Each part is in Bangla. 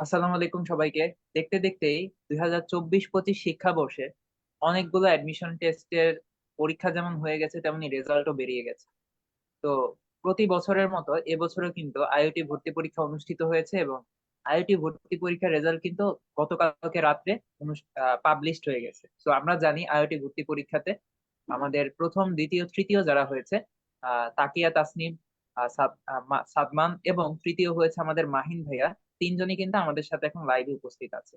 আসসালামু আলাইকুম সবাইকে। দেখতে দেখতেই দুই হাজার চব্বিশ পঁচিশ শিক্ষাবর্ষে অনেকগুলো অ্যাডমিশন টেস্টের পরীক্ষা যেমন হয়ে গেছে, তেমনি রেজাল্টও বেরিয়ে গেছে। তো প্রতি বছরের মতো এবছরও কিন্তু আইওটি ভর্তি পরীক্ষা অনুষ্ঠিত হয়েছে এবং আইওটি ভর্তি পরীক্ষার রেজাল্ট কিন্তু গতকালকে রাত্রে পাবলিশড হয়ে গেছে। তো আমরা জানি আইওটি ভর্তি পরীক্ষাতে আমাদের প্রথম, দ্বিতীয়, তৃতীয় যারা হয়েছে তাকিয়া তাসনিম সাদমান এবং তৃতীয় হয়েছে আমাদের মাহিন ভাইয়া। তিনজনই কিন্তু আমাদের সাথে এখন লাইভে উপস্থিত আছে।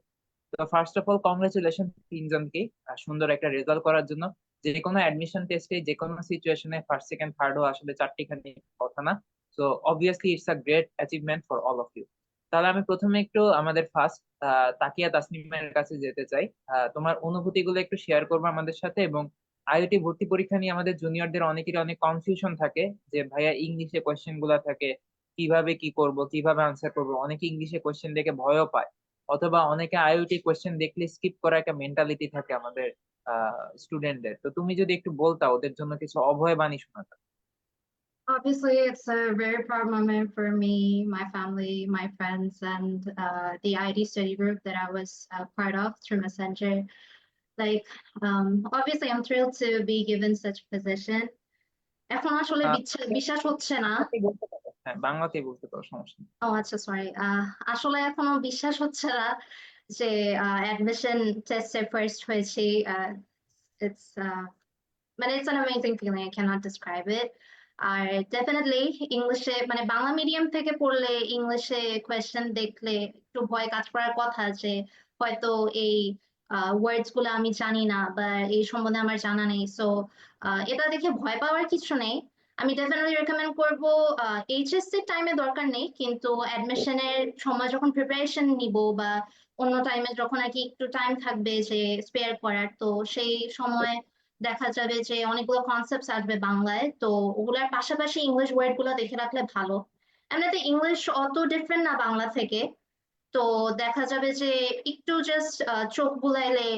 তো ফার্স্ট অফ অল কংগ্রেচুলেশন তিনজনকে সুন্দর একটা রেজাল্ট করার জন্য। যে কোনো অ্যাডমিশন টেস্টে যে কোনো সিচুয়েশনে ফার্স্ট সেকেন্ড থার্ড হওয়া আসলে চারটিখানি কথা না। So obviously it's a great achievement for all of you তাহলে আমি প্রথমে একটু আমাদের ফার্স্ট তাকিয়া তাসনিমের কাছে যেতে চাই। তোমার অনুভূতিগুলো একটু শেয়ার করবে আমাদের সাথে এবং আইওটি ভর্তি পরীক্ষা নিয়ে আমাদের জুনিয়রদের অনেকেরই অনেক কনফিউশন থাকে যে, ভাইয়া ইংলিশে কোয়েশ্চেনগুলা থাকে কীভাবে কি করব কীভাবে আনসার করব অনেকে ইংলিশে কোয়েশ্চেন দেখে ভয়ও পায় অথবা অনেকে আইওটি কোয়েশ্চেন দেখলে স্কিপ করা একটা মেন্টালিটি থাকে আমাদের স্টুডেন্টদের তো তুমি যদি একটু বলতা ওদের জন্য কিছু অভয় বাণী শোনাতা Obviously, it's a very proud moment for me, my family, my friends, and uh, the ID study group that I was uh, part of through Messenger. Like, um, obviously, I'm thrilled to be given such position. এখন আসলে বিশ্বাস হচ্ছে না। হ্যাঁ বাংলাতেই বলতে পারো, সমস্যা ও আচ্ছা সরি আসলে এখনও বিশ্বাস হচ্ছে না যে অ্যাডমিশন টেস্টে ফার্স্ট হয়েছি। ইটস মানে it's an amazing feeling I can't describe it R definitely ইংলিশে মানে বাংলা মিডিয়াম থেকে পড়লে ইংলিশে কোয়েশ্চেন দেখলে একটু ভয় কাজ করার কথা যে, হয়তো এই ওয়ার্ডসগুলো আমি জানি না বা এই সম্বন্ধে আমার জানা নেই। সো এটা দেখে ভয় পাওয়ার কিছু নেই। আমি ডেফিনেটলি রেকমেন্ড করব এইচএসসি টাইমে দরকার নেই, কিন্তু অ্যাডমিশনের সময় যখন প্রিপারেশন নিব বা অন্য টাইমে যখন আর কি একটু টাইম থাকবে যে স্পেয়ার করার, তো সেই সময় দেখা যাবে যে অনেকগুলো কনসেপ্ট আসবে বাংলায়, তো ওগুলার পাশাপাশি ইংলিশ ওয়ার্ডগুলো দেখে রাখলে ভালো। এমনিতে ইংলিশ অত ডিফারেন্ট না বাংলা থেকে, তো দেখা যাবে যে একটু জাস্ট চোখ বুলাইলে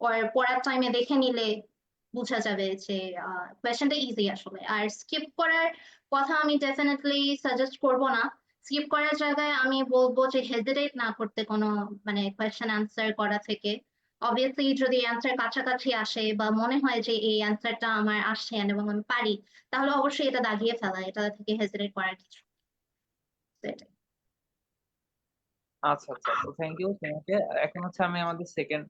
ওর পড়ার টাইমে দেখে নিলে বোঝা যাবে যে কোয়েশ্চেনটা ইজি আসলে। আর স্কিপ করার কথা আমি ডেফিনেটলি সাজেস্ট করব না। স্কিপ করার জায়গায় আমি বলব যে হেজিটেট না করতে কোনো মানে কোয়েশ্চেন অ্যান্সার করা থেকে। অবভিয়াসলি যদি অ্যান্সার কাছাকাছি আসে বা মনে হয় যে, এই অ্যান্সারটা আমার আসছে এবং আমি পারি, তাহলে অবশ্যই এটা দাগিয়ে ফেলা। এটা থেকে হেজিটেট করার কিছু। সেটাই। আচ্ছা আচ্ছা। থ্যাংক ইউ তোমাকে এখন হচ্ছে আমি আমাদের সেকেন্ড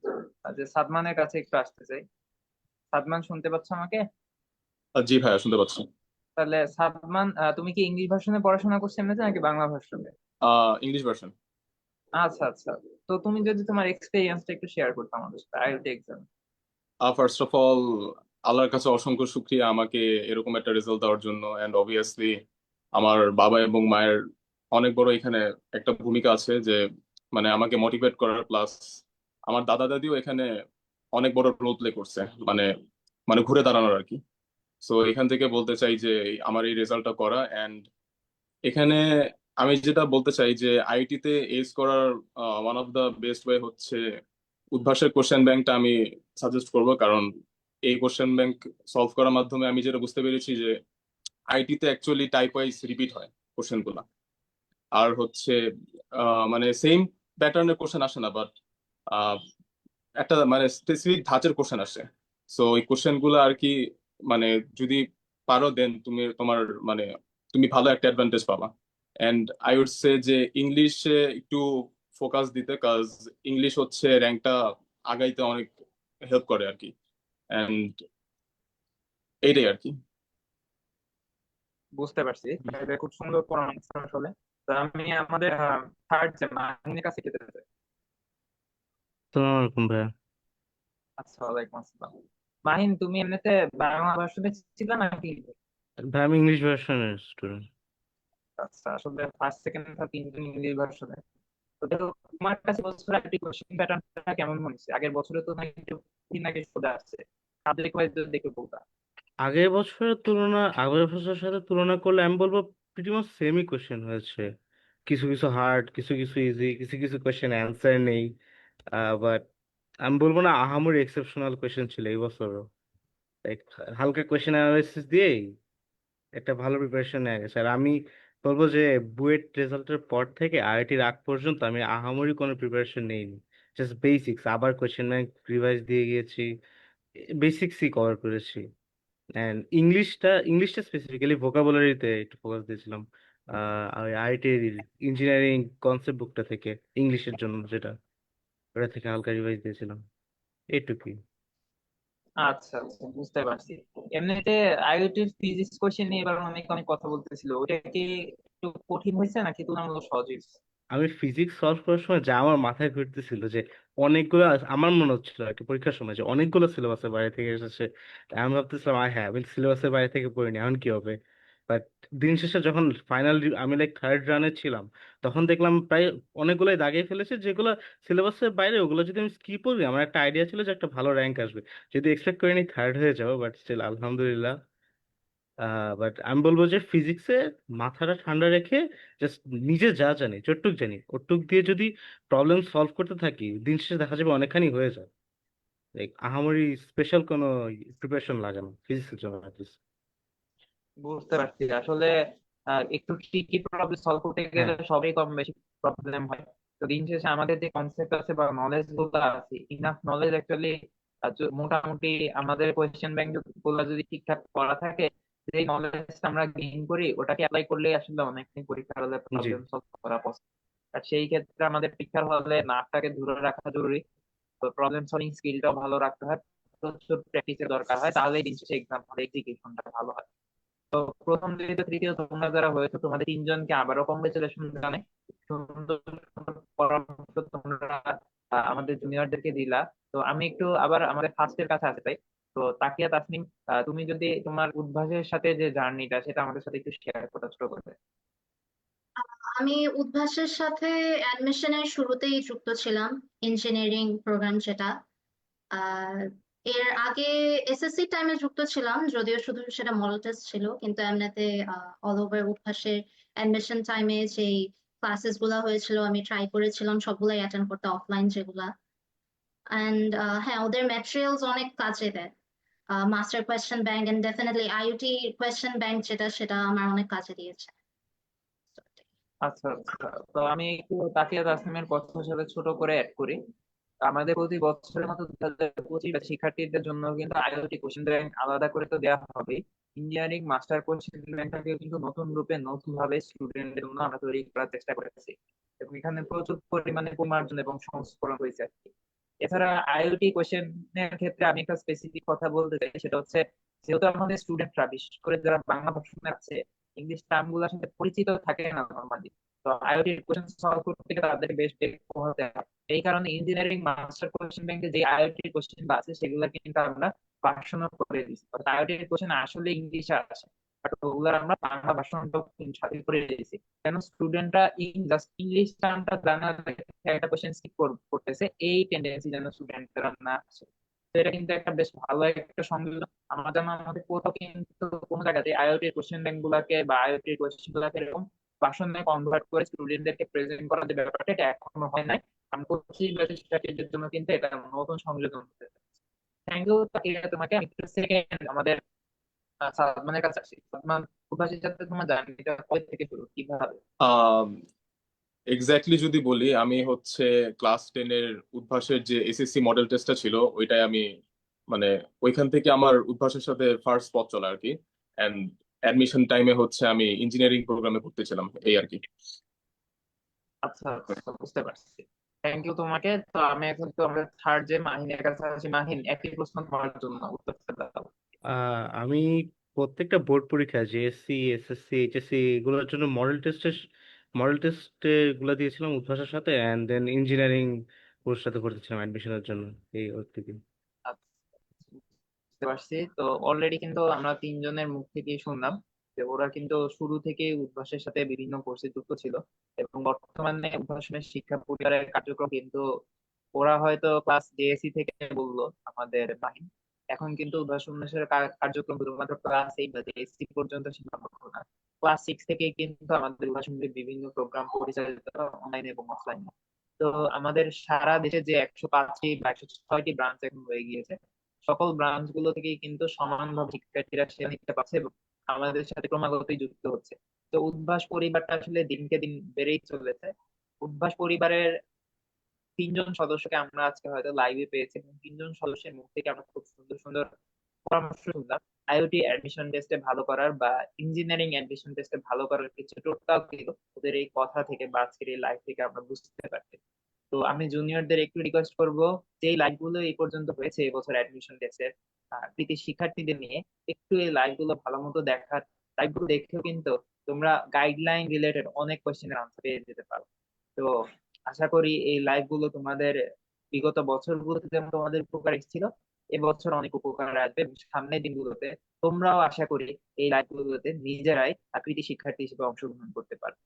যে সাদমানের কাছে একটু আসতে চাই। সাদমান শুনতে পাচ্ছ আমাকে? জি ভাইয়া শুনতে পাচ্ছি। তাহলে সাদমান তুমি কি ইংলিশ ভার্সনে পড়াশোনা করছ এমনিতে নাকি বাংলা ভার্সনে? English version. আচ্ছা আচ্ছা। তো তুমি যদি তোমার এক্সপেরিয়েন্সটা একটু শেয়ার করতে আমাদের সাথে ILT exam first of all আল্লাহর কাছে অসংখ্য শুক্রিয়া আমাকে এরকম একটা রেজাল্ট দেওয়ার জন্য। অ্যান্ড অবভিয়াসলি আমার বাবা এবং মায়ের অনেক বড় এখানে একটা ভূমিকা আছে যে মানে আমাকে মোটিভেট করার প্লাস আমার দাদা দাদিও এখানে অনেক বড় রোল প্লে করছে মানে মানে ঘুরে দাঁড়ানোর আর কি। সো এখান থেকে বলতে চাই যে আমার এই রেজাল্টটা করা অ্যান্ড এখানে আমি যেটা বলতে চাই যে আইটিতে এস করার one of the best way হচ্ছে উদ্ভাসের কোশ্চেন ব্যাংকটা আমি সাজেস্ট করব। কারণ এই কোশ্চেন ব্যাংক সলভ করার মাধ্যমে আমি যেটা বুঝতে পেরেছি যে আইটিতে অ্যাকচুয়ালি টাইপ ওয়াইজ রিপিট হয় কোশ্চেনগুলা। আর হচ্ছে মানে সেম প্যাটার্নের কোশ্চেন আসে না বাট একটা মানে স্পেসিফিক ধাঁচের কোশ্চেন আসে। সো ওই কোশ্চেনগুলো আর কি মানে যদি পারো দেন তুমি তোমার মানে তুমি ভালো একটা অ্যাডভান্টেজ পাবা। এন্ড আই উড সে যে ইংলিশে একটু ফোকাস দিতে কাজ ইংলিশ হচ্ছে র্যাঙ্কটা আগাইতে অনেক হেল্প করে আর কি। এন্ড এইটাই আর কি। বুঝতে পারছি। খুব সুন্দর পরামর্শ আসলে। আমি আমাদের থার্ড যে মাহিনের কাছে যেতে চাই। আসসালামু আলাইকুম ভাইয়া। আচ্ছা ওয়ালাইকুম আসসালাম। মাহিন তুমি এমনিতে বাংলা ভার্সনে ছিল নাকি? ভাই আমি ইংলিশ ভার্সনের স্টুডেন্ট। আচ্ছা আসলে ফার্স্ট সেকেন্ড থার্ড তিনজন ইংলিশ ভার্সনে। তো দেখো তোমার কাছে বছর একটি কোশ্চেন প্যাটার্নটা কেমন মনে হচ্ছে? আগের বছরে তো নাকি একটু দিন আগে আসছে। সাবজেক্ট ওয়াইজ যদি একটু বলতা। আগের বছরের তুলনা আগের বছরের সাথে তুলনা করলে আমি বলব প্রিটি মাচ সেমই কোশ্চেন হয়েছে। কিছু কিছু হার্ড কিছু কিছু ইজি কিছু কিছু কোশ্চেন অ্যান্সার নেই। বাট আমি বলব না, আহামরি এক্সেপশনাল কোশ্চেন ছিল এই বছরও। হালকা কোশ্চেন অ্যানালাইসিস দিয়েই একটা ভালো প্রিপারেশন নেওয়া গেছে। আর আমি বলব যে, বুয়েট রেজাল্টের পর থেকে আইআইটির আগ পর্যন্ত আমি আহামরি কোনো প্রিপারেশন নেইনি। জাস্ট বেসিক্স আবার কোয়েশ্চেন ব্যাংক রিভাইজ দিয়ে গিয়েছি। বেসিক্সই কভার করেছি। অ্যান্ড ইংলিশটা ইংলিশটা স্পেসিফিক্যালি ভোকাবুলারিতে একটু ফোকাস দিয়েছিলাম আইআইটির ইঞ্জিনিয়ারিং কনসেপ্ট বুকটা থেকে ইংলিশের জন্য যেটা। ওটা থেকে হালকা রিভাইজ দিয়েছিলাম। এইটুকুই। আচ্ছা আচ্ছা বুঝতে পারছি। এমনিতে আইওটির ফিজিক্স কোশ্চেন নিয়ে এবার অনেক অনেক কথা বলতেছিল। ওটা কি একটু কঠিন হয়েছে নাকি তুলনামূলক সহজ হয়েছে? আমি ফিজিক্স সলভ করার সময় যা আমার মাথায় ঘুরতেছিল যে অনেকগুলো আমার মনে হচ্ছিল আর কি পরীক্ষার সময় যে অনেকগুলো সিলেবাসের বাইরে থেকে এসেছে। আমি ভাবতেছিলাম আয় হ্যাঁ আমি সিলেবাসের বাইরে থেকে পড়িনি এখন কি হবে? বাট দিন শেষে যখন ফাইনাল আমি লাইক থার্ড রানে ছিলাম, তখন দেখলাম প্রায় অনেকগুলোই দাগিয়ে ফেলেছে, যেগুলো সিলেবাসের বাইরে, ওগুলো যদি আমি স্কিপ করি, আমার একটা আইডিয়া ছিল যে একটা ভালো র্যাঙ্ক আসবে। যদি এক্সপেক্ট করিনি থার্ড হয়ে যাব বাট স্টিল আলহামদুলিল্লাহ। বাট আমি বলব যে ফিজিক্সে মাথাটা ঠান্ডা রেখে জাস্ট নিজে যা জানি, যতটুক জানি ওটুক দিয়ে যদি প্রবলেম সলভ করতে থাকি, দিন শেষে দেখা যাবে অনেকখানি হয়ে যায় লাইক আহামরি স্পেশাল কোনো প্রিপারেশন লাগে না ফিজিক্সের জন্য বুঝতে পারছি। আসলে একটু ট্রিকি প্রবলেম সলভ করতে গেলে হ্যাঁ। সবই কম বেশি প্রবলেম হয়। তো দিন শেষে আমাদের যে কনসেপ্ট আছে বা নলেজগুলো আছে ইনাফ নলেজ অ্যাকচুয়ালি মোটামুটি আমাদের কোয়েশ্চেন ব্যাংকগুলো যদি ঠিকঠাক করা থাকে যে নলেজ আমরা গেইন করি ওটাকে অ্যাপ্লাই করলে আসলে অনেকদিন পরীক্ষার হলে প্রবলেম সলভ করা পসিবল আর সেই ক্ষেত্রে আমাদের পরীক্ষার হলে নাকটাকে ধরে রাখা জরুরি। তো প্রবলেম সলভিং স্কিলটাও ভালো রাখতে হয়। প্রচুর প্র্যাকটিসের দরকার হয়। তাহলেই দিন শেষে এক্সাম হলে এক্সিকিউশনটা ভালো হয়। প্রথম দ্বিতীয় তৃতীয় তোমরা যারা হয়েছে, তোমাদের তিনজনকে আবারও কংগ্রেচুলেশন জানাই। পরামর্শ তোমরা আমাদের জুনিয়রদেরকে দিলা। তো আমি একটু আবার আমাদের ফার্স্টের কাছে আসতে চাই। তো তাকিয়া তাসনিম তুমি যদি তোমার উদ্ভাসের সাথে যে জার্নিটা সেটা আমাদের সাথে একটু শেয়ার করতে ছোট করে। আমি উদ্ভাসের সাথে অ্যাডমিশনের শুরুতেই যুক্ত ছিলাম ইঞ্জিনিয়ারিং প্রোগ্রাম সেটা এর আগে এসএসসি টাইমে যুক্ত ছিলাম, যদিও শুধু সেটা মডেল টেস্ট ছিল, কিন্তু এমনিতে অল ওভার উদ্ভাসের অ্যাডমিশন টাইমে যেই ক্লাসেসগুলা হয়েছিল, আমি ট্রাই করেছিলাম, সবগুলাই অ্যাটেন্ড করতে অফলাইন যেগুলা। অ্যান্ড হ্যাঁ ওদের ম্যাটেরিয়ালস অনেক কাজে দেয়। Master question bank and definitely IOT question bank যেটা, সেটা আমার অনেক কাজে দিয়েছে। আচ্ছা আচ্ছা। তো আমি একটু তাকিয়া তাসনিমের কথার সাথে ছোট করে অ্যাড করি। আমাদের প্রতি বছরের মতো দু হাজার পঁচিশ শিক্ষার্থীদের জন্য কিন্তু আইওটি কোশ্চেন ব্যাংক আলাদা করে তো দেওয়া হবে। ইঞ্জিনিয়ারিং মাস্টার কোশ্চেন ব্যাংকটাকে কিন্তু নতুন রূপে নতুন ভাবে স্টুডেন্টদের জন্য আমরা তৈরি করার চেষ্টা করেছি এবং এখানে প্রচুর পরিমাণে পরিমার্জন এবং সংস্করণ হয়েছে আর কি। এছাড়া আইওটি কোশ্চেনের ক্ষেত্রে আমি একটা স্পেসিফিক কথা বলতে চাই, সেটা হচ্ছে যেহেতু আমাদের স্টুডেন্টরা বিশেষ করে যারা বাংলা ভাষণে আছে ইংলিশ টার্মগুলোর সাথে পরিচিত থাকে না নর্মালি আইওটি কোশ্চেন সলভ করতে গেলে তাদের বেশ হতে হয় এই কারণে ইঞ্জিনিয়ারিং মাস্টার কোশ্চেন ব্যাংকে যে আইওটি কোশ্চেন আছে সেগুলো কিন্তু আমরা ভার্সনও করে দিচ্ছি আইওটি কোশ্চেন আসলে ইংলিশে বাট আমরা বাংলা ভার্সনটাও সাথে করে দিয়েছি। কেন স্টুডেন্টরা জাস্ট ইংলিশ টার্মটা একটা কোশ্চেন স্কিপ করতেছে, এই টেন্ডেন্সি যেন স্টুডেন্টরা না তো এটা কিন্তু একটা বেশ ভালো একটা যেন আমাদের কোথাও কিন্তু কোনো জায়গাতে আইওটি কোশ্চেন ব্যাংক গুলাকে বা আইওটি কোশ্চেন গুলাকে এরকম ভাষণে কনভার্ট করে স্টুডেন্টদেরকে প্রেজেন্ট করার যে ব্যাপারটা এটা এখনও হয় নাই। আমি শিক্ষার্থীদের জন্য কিন্তু এটা নতুন সংযোজন হতে থ্যাংক ইউ তোমাকে আমি সেকেন্ড আমাদের আহ, কাছে আসি। সাথে তোমার জার্নিটা কবে থেকে শুরু? কীভাবে? এক্স্যাক্টলি যদি বলি আমি হচ্ছে ক্লাস টেনের উদ্ভাসের যে এসএসসি মডেল টেস্টটা ছিল ওইটাই আমি মানে ওইখান থেকে আমার উদ্ভাসের সাথে ফার্স্ট পথ চলা আর কি। অ্যান্ড অ্যাডমিশন টাইমে হচ্ছে আমি ইঞ্জিনিয়ারিং প্রোগ্রামে পড়তেছিলাম এই আর কি। আচ্ছা আচ্ছা বুঝতে পারছি। থ্যাংক ইউ তোমাকে। তো আমি এখন তো আমরা থার্ড যে মাহিনের কাছে আছি মাহিন একই প্রশ্ন তোমার জন্য উত্তরটা দাও। আমি প্রত্যেকটা বোর্ড পরীক্ষা জেএসসি এসএসসি এইচএসসি এগুলোর জন্য মডেল টেস্টে মডেল টেস্টগুলো দিয়েছিলাম উদ্ভাসের সাথে অ্যান্ড দেন ইঞ্জিনিয়ারিং কোর্স সাথে করতেছিলাম অ্যাডমিশনের জন্য এই ওর থেকে বুঝতে পারছি। তো অলরেডি কিন্তু আমরা তিনজনের মুখ থেকেই শুনলাম যে ওরা কিন্তু শুরু থেকে উদ্ভাসের সাথে বিভিন্ন কোর্সে যুক্ত ছিল এবং বর্তমানে উদ্ভাসনের শিক্ষা পরিবারের কার্যক্রম কিন্তু ওরা হয়তো ক্লাস জেএসসি থেকে বলল আমাদের মাহিন এখন কিন্তু উদ্ভাসনের কার্যক্রম শুধুমাত্র ক্লাস এইট বা জেএসসি পর্যন্ত সীমাবদ্ধ না। ক্লাস সিক্স থেকে কিন্তু আমাদের উদ্ভাসনের বিভিন্ন প্রোগ্রাম পরিচালিত অনলাইন এবং অফলাইনে তো আমাদের সারা দেশে যে একশো পাঁচটি বা একশো ছয়টি ব্রাঞ্চ এখন হয়ে গিয়েছে সকল ব্রাঞ্চগুলো থেকেই কিন্তু সমানভাবে শিক্ষার্থীরা সেবা নিতে পারছে এবং আমাদের সাথে ক্রমাগতই যুক্ত হচ্ছে। তো উদ্ভাস পরিবারটা আসলে দিনকে দিন বেড়েই চলেছে। উদ্ভাস পরিবারের তিনজন সদস্যকে আমরা আজকে হয়তো লাইভে পেয়েছি এবং তিনজন সদস্যের মুখ থেকে আমরা খুব সুন্দর সুন্দর পরামর্শ শুনলাম। আইওটি অ্যাডমিশন টেস্টে ভালো করার বা ইঞ্জিনিয়ারিং অ্যাডমিশন টেস্টে ভালো করার কিছু টোটকাও কিন্তু ওদের এই কথা থেকে বা আজকের এই লাইভ থেকে আমরা বুঝতে পারছি। তো আমি জুনিয়রদের একটু রিকোয়েস্ট করব যে এই লাইভগুলো এই পর্যন্ত হয়েছে এবছর অ্যাডমিশন টেস্টের কৃতি শিক্ষার্থীদের নিয়ে, একটু এই লাইভগুলো ভালো মতো দেখার লাইভগুলো দেখেও কিন্তু তোমরা গাইডলাইন রিলেটেড অনেক কোয়েশ্চেনের আনসার পেয়ে যেতে পারো। তো আশা করি এই লাইভগুলো তোমাদের বিগত বছরগুলোতে যেমন তোমাদের উপকার এসেছিল, এবছর অনেক উপকার আসবে সামনের দিনগুলোতে তোমরাও আশা করি এই লাইভ গুলোতে নিজেরাই আকৃতি শিক্ষার্থী হিসেবে অংশগ্রহণ করতে পারবে।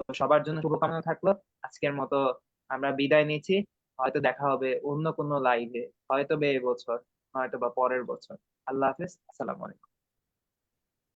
তো সবার জন্য শুভকামনা থাকল, আজকের মতো আমরা বিদায় নিচ্ছি। হয়তো দেখা হবে অন্য কোনো লাইভে হয়তো বা এবছর হয়তো বা পরের বছর। আল্লাহ হাফেজ, আসসালামু আলাইকুম।